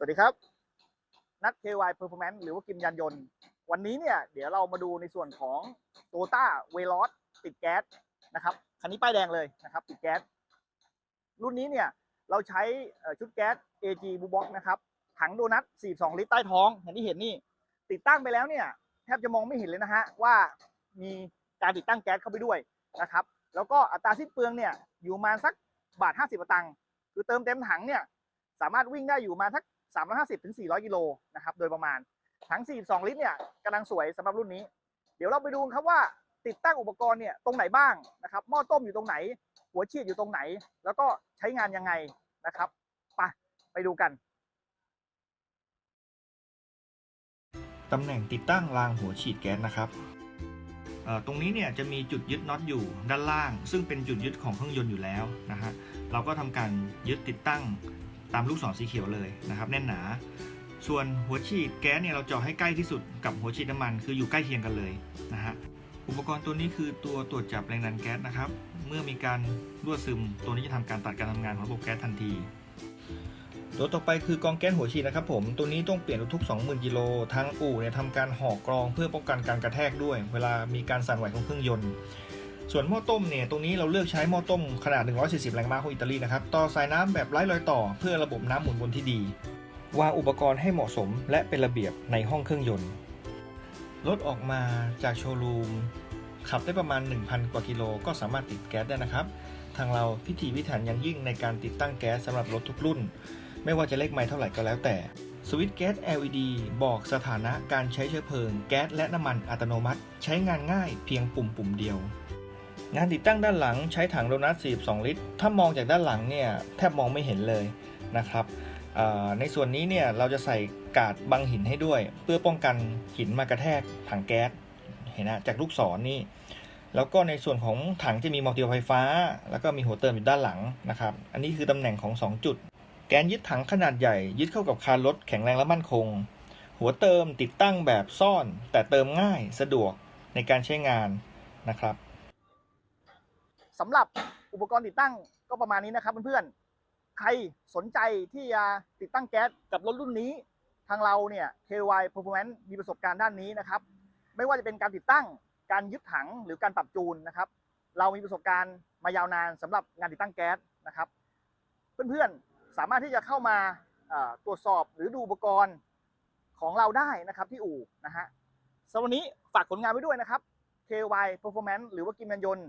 สวัสดีครับ นัด KY Performance หรือว่ากิมยานยนต์ วันนี้เนี่ย เดี๋ยวเรามาดูในส่วนของ t o y o t a v e l o s ติดแก๊สนะครับ คันนี้ป้ายแดงเลยนะครับ ติดแก๊ส รุ่นนี้เนี่ย เราใช้ชุดแก๊ส AG b u Box นะครับ ถังโดนัท 42 ลิตรใต้ท้องอย่างที่เห็นนี่ ติดตั้งไปแล้วเนี่ย แทบจะมองไม่เห็นเลยนะฮะ ว่ามีการติดตั้งแก๊สเข้าไปด้วยนะครับ แล้วก็อัตราสิ้นเปลืองเนี่ยอยู่มาสักบาท 50ตังค์คือเติมเต็มถังเนี่ยสามารถวิ่งได้อยู่มาสัก 350ถึง400กิโลนะครับโดยประมาณถัง 42 ลิตรเนี่ยกำลังสวยสำหรับรุ่นนี้ เดี๋ยวเราไปดูครับว่าติดตั้งอุปกรณ์เนี่ยตรงไหนบ้างนะครับหม้อต้มอยู่ตรงไหน หัวฉีดอยู่ตรงไหน แล้วก็ใช้งานยังไงนะครับไปไปดูกันตำแหน่งติดตั้งรางหัวฉีดแก๊สนะครับเอ่อตรงนี้เนี่ยจะมีจุดยึดน็อตอยู่ด้านล่าง ซึ่งเป็นจุดยึดของเครื่องยนต์อยู่แล้วนะฮะเราก็ทำการยึดติดตั้ง ตามลูกศรสีเขียวเลยนะครับแน่นหนา ส่วนหัวฉีดแก๊สเนี่ยเราเจาะให้ใกล้ที่สุดกับหัวฉีดน้ำมันคืออยู่ใกล้เคียงกันเลยนะฮะอุปกรณ์ตัวนี้คือตัวตรวจจับแรงดันแก๊สนะครับ เมื่อมีการรั่วซึม ตัวนี้จะทำการตัดการทำงานของระบบแก๊สทันที ตัวต่อไปคือกองแก๊สหัวฉีดนะครับผม ตัวนี้ต้องเปลี่ยนทุกๆ20,000กิโลทางอู่เนี่ยทำการห่อกรองเพื่อป้องกันการกระแทกด้วย เวลามีการสั่นไหวของเครื่องยนต์ ส่วนหม้อต้มเนี่ยตรงนี้เราเลือกใช้หม้อต้มขนาด 140 แรงม้าของอิตาลีนะครับ ต่อสายน้ำแบบไร้รอยต่อเพื่อระบบน้ำหมุนวนที่ดี วางอุปกรณ์ให้เหมาะสมและเป็นระเบียบในห้องเครื่องยนต์ รถออกมาจากโชว์รูมขับได้ประมาณ 1,000 กว่ากิโลก็สามารถติดแก๊สได้นะครับ ทางเราพิถีพิถันอยังยิ่งในการติดตั้งแก๊สสำหรับรถทุกรุ่น ไม่ว่าจะเลขไมล์เท่าไหร่ก็แล้วแต่สวิตช์แก๊ส LED บอกสถานะการใช้เชื้อเพลิง แก๊สและน้ำมันอัตโนมัติ ใช้งานง่ายเพียงปุ่มปุ่มเดียว งานติดตั้งด้านหลังใช้ถังโดนัท 42 ลิตร ถ้ามองจากด้านหลังเนี่ยแทบมองไม่เห็นเลยนะครับ ในส่วนนี้เนี่ยเราจะใส่กาดบังหินให้ด้วย เพื่อป้องกันหินมากระแทกถังแก๊ส เห็นนะจากลูกศรนี่แล้วก็ในส่วนของถังจะมีมัลติไฟฟ้า แล้วก็มีหัวเติมอยู่ด้านหลังนะครับ อันนี้คือตำแหน่งของ 2 จุด แกนยึดถังขนาดใหญ่ ยึดเข้ากับคานรถแข็งแรงและมั่นคง หัวเติมติดตั้งแบบซ่อน แต่เติมง่ายสะดวกในการใช้งานนะครับ สำหรับอุปกรณ์ติดตั้งก็ประมาณนี้นะครับเพื่อนๆ ใครสนใจที่จะติดตั้งแก๊สกับรถรุ่นนี้ ทางเราเนี่ย KY Performance มีประสบการณ์ด้านนี้นะครับ ไม่ว่าจะเป็นการติดตั้ง การยึดถังหรือการปรับจูนนะครับ เรามีประสบการณ์มายาวนานสำหรับงานติดตั้งแก๊สนะครับ เพื่อนๆ สามารถที่จะเข้ามาตรวจสอบหรือดูอุปกรณ์ของเราได้นะครับที่อู่นะฮะสำหรับวันนี้ฝากผลงานไว้ด้วยนะครับ KY Performance หรือว่ากิมยันยนต์